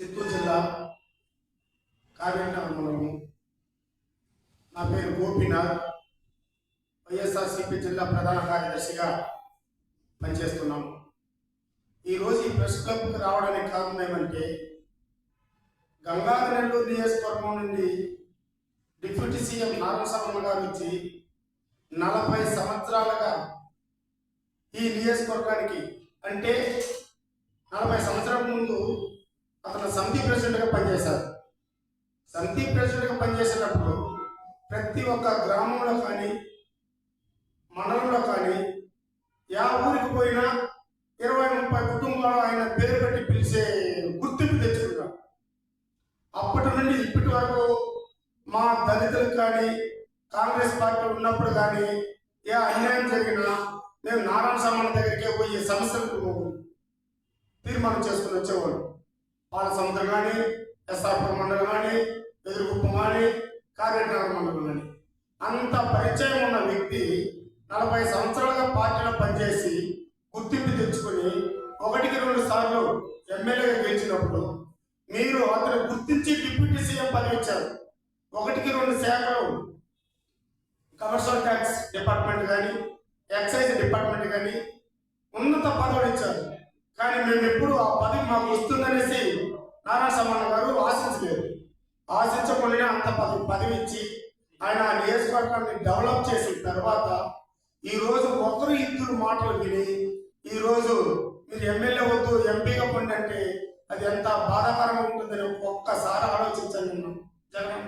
చిత్తూరు జిల్లా కావ్యంట మండలము నా పేరు గోపీనాథ్. వైఎస్ఆర్సీపీ జిల్లా ప్రధాన కార్యదర్శిగా పనిచేస్తున్నాం. ఈరోజు ఈ ప్రెస్ క్లబ్కి రావడానికి కారణం ఏమంటే గంగాధర నెల్లూరు నియోజకవర్గం నుండి డిప్యూటీ సీఎం నారాయణ గారు వచ్చి నలభై సంవత్సరాలుగా ఈ నియోజకవర్గానికి అంటే నలభై సంవత్సరాల ముందు అతను సమితి ప్రెసిడెంట్గా పనిచేశారు. సమితి ప్రెసిడెంట్గా పనిచేసేటప్పుడు ప్రతి ఒక్క గ్రామంలో కానీ మండలంలో కానీ యా ఊరికి పోయినా ఇరవై ముప్పై కుటుంబాలు ఆయన పేరు పెట్టి పిలిచే గుర్తింపు తెచ్చుకున్నాం అప్పటి నుండి ఇప్పటి వరకు మా దళితులకు కానీ కాంగ్రెస్ పార్టీ ఉన్నప్పుడు కానీ ఏ అన్యాయం జరిగినా మేము నారాయణ సమాన దగ్గరికే పోయి సమస్యలకు తీర్మానం చేసుకుని వచ్చేవాళ్ళు. పాలసముద్ర కానీ ఎస్ఆర్పురం మండలం కానీ ఎదురుగుప్పం కానీ కాకినాడ మండలం కానీ. అంత పరిచయం ఉన్న వ్యక్తి నలభై సంవత్సరాలుగా పార్టీలో పనిచేసి గుర్తింపు తెచ్చుకొని ఒకటికి రెండు సార్లు ఎమ్మెల్యేగా గెలిచినప్పుడు మీరు అతను గుర్తించి డిప్యూటీ సీఎం పదవి ఇచ్చారు. ఒకటికి రెండు శాఖలు కమర్షియల్ ట్యాక్స్ డిపార్ట్మెంట్ కానీ ఎక్సైజ్ డిపార్ట్మెంట్ కానీ ఉన్నత పదవులు ఇచ్చారు. కానీ మేము ఎప్పుడు ఆ పదవి మాకు వస్తుందనేసి నారా సమాన గారు ఆశించలేదు. ఆశించకుండా అంత పది పదవి ఇచ్చి ఆయన ఆ నియోజకవర్గాన్ని డెవలప్ చేసిన తర్వాత ఈ రోజు ఒకరు ఇద్దరు మాటలు విని ఈ రోజు మీరు ఎమ్మెల్యే వద్దు ఎంపీగా పొండి అంటే అది ఎంత బాధాకరంగా ఉంటుందని ఒక్కసారి ఆలోచించండి జగన్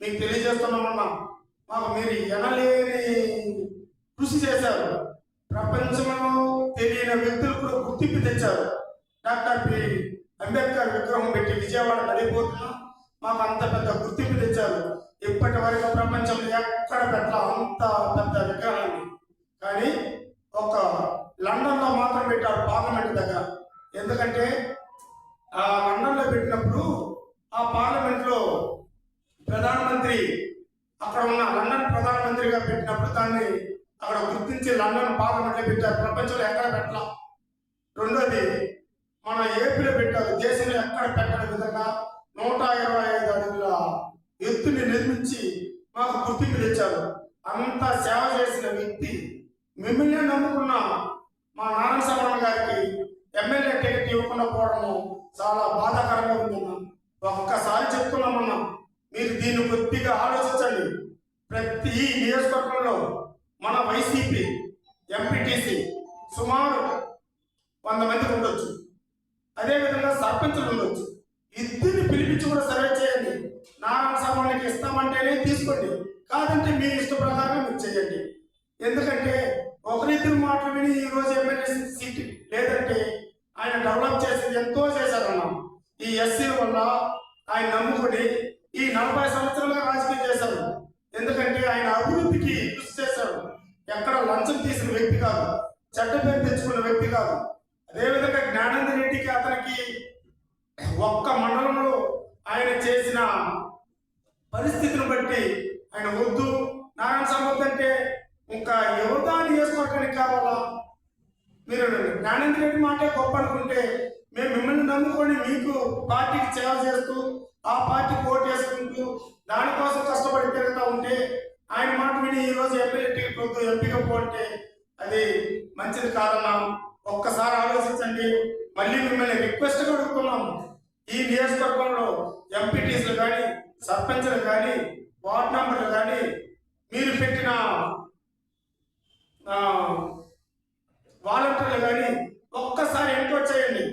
మీకు తెలియజేస్తున్నామన్నా మాకు మీరు ఎనలేని కృషి చేశారు. ప్రపంచంలో తెలియని వ్యక్తులు కూడా గుర్తింపు తెచ్చారు. Doctor P. అంబేద్కర్ విగ్రహం పెట్టి విజయవాడ నడిపోతున్నాం మాకు అంత పెద్ద గుర్తింపు తెచ్చారు. ఇప్పటి వరకు ప్రపంచంలో ఎక్కడ పెట్టాలో అంత పెద్ద విగ్రహాన్ని కానీ ఒక లండన్లో మాత్రం పెట్టారు పార్లమెంట్ దగ్గర. ఎందుకంటే ఆ లండన్లో పెట్టినప్పుడు ఆ పార్లమెంట్లో ప్రధానమంత్రి అక్కడ ఉన్న లండన్ ప్రధానమంత్రిగా పెట్టినప్పుడు దాన్ని అక్కడ గుర్తించి లండన్ పార్లమెంట్లో పెట్టారు. ప్రపంచంలో ఎక్కడ పెట్టాం రెండోది మన ఏపీలో పెట్టారు. దేశంలో ఎక్కడ పెట్టని విధంగా నూట ఇరవై ఐదు అడుగుల ఎత్తుని నిర్మించి మాకు గుర్తింపు తెచ్చారు. అంత సేవ చేసిన వ్యక్తి మిమ్మల్ని నమ్ముకున్న మా నారాయణ సవరణ గారికి ఎమ్మెల్యే టికెట్ ఇవ్వకుండా పోవడము చాలా బాధాకరంగా ఉందన్నా ఒక్కసారి చెప్తున్నామన్నా మీరు దీన్ని కొద్దిగా ఆలోచించండి. ప్రతి ఈ నియోజకవర్గంలో మన వైసీపీ ఎంపీటీసీ సుమారు వంద మంది ఉండొచ్చు. అదేవిధంగా సర్పంచులు ఉండొచ్చు. ఇద్దరిని పిలిపించి కూడా సర్వే చేయండి. నారాయణ సామాన్యకి ఇస్తామంటేనే తీసుకోండి. కాదంటే మీ ఇష్ట ప్రకారం మీరు చేయండి. ఎందుకంటే ఒకరిద్దరు మాటలు విని ఈ రోజు ఎమ్మెల్యే సీట్ లేదంటే ఆయన డెవలప్ చేసేది ఎంతో చేశారన్నా. ఈ ఎస్సీ వల్ల ఆయన నమ్ముకుని ఈ నలభై సంవత్సరాలుగా రాజకీయం చేశారు. ఎందుకంటే ఆయన అభివృద్ధికి కృషి ఎక్కడ లంచం తీసిన వ్యక్తి కాదు చెడ్డ పేరు తెచ్చుకున్న వ్యక్తి కాదు. అదేవిధంగా జ్ఞానేంద్ర రెడ్డికి అతనికి ఒక్క మండలంలో ఆయన చేసిన పరిస్థితిని బట్టి ఆయన వద్దు. నారాయణ సంపత్ అంటే ఇంకా ఎవరిదా నియోజకవర్గానికి కావాలా? మీరు జ్ఞానేంద్ర రెడ్డి మాటే గొప్ప అనుకుంటే మేము మిమ్మల్ని నమ్ముకొని మీకు పార్టీకి సేవ చేస్తూ ఆ పార్టీ ఓటు వేసుకుంటూ దానికోసం ఈరోజు ఎంపీ ఈ రోజు ఎంపీగా పోతే అది మంచిది కాదన్నా. ఒక్కసారి ఆలోచించండి. మళ్ళీ మిమ్మల్ని రిక్వెస్ట్ అడుగుతున్నాము. ఈ నియోజకవర్గంలో ఎంపీటీసులు కానీ సర్పంచ్లు కానీ వార్డ్ మెంబర్లు కానీ మీరు పెట్టిన వాలంటీర్లు కానీ ఒక్కసారి ఎంక్వైర్ చేయండి.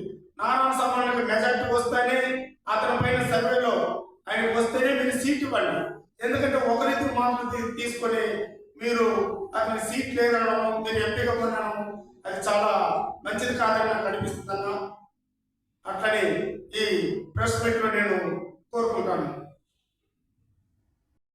నారాయణ సమానికి మెజార్టీ వస్తేనే అతని పైన సర్వేలో ఆయనకు వస్తేనే మీరు సీట్ ఇవ్వండి. ఎందుకంటే ఒకరిద్దరు మాటలు తీసుకొని మీరు అతని సీట్ లేదనడం మీరు ఎంపిక పొందడం అది చాలా మంచిది కాదని నాకు అనిపిస్తుందన్న అట్లనే ఈ ప్రెస్ మీట్లో నేను కోరుకుంటాను.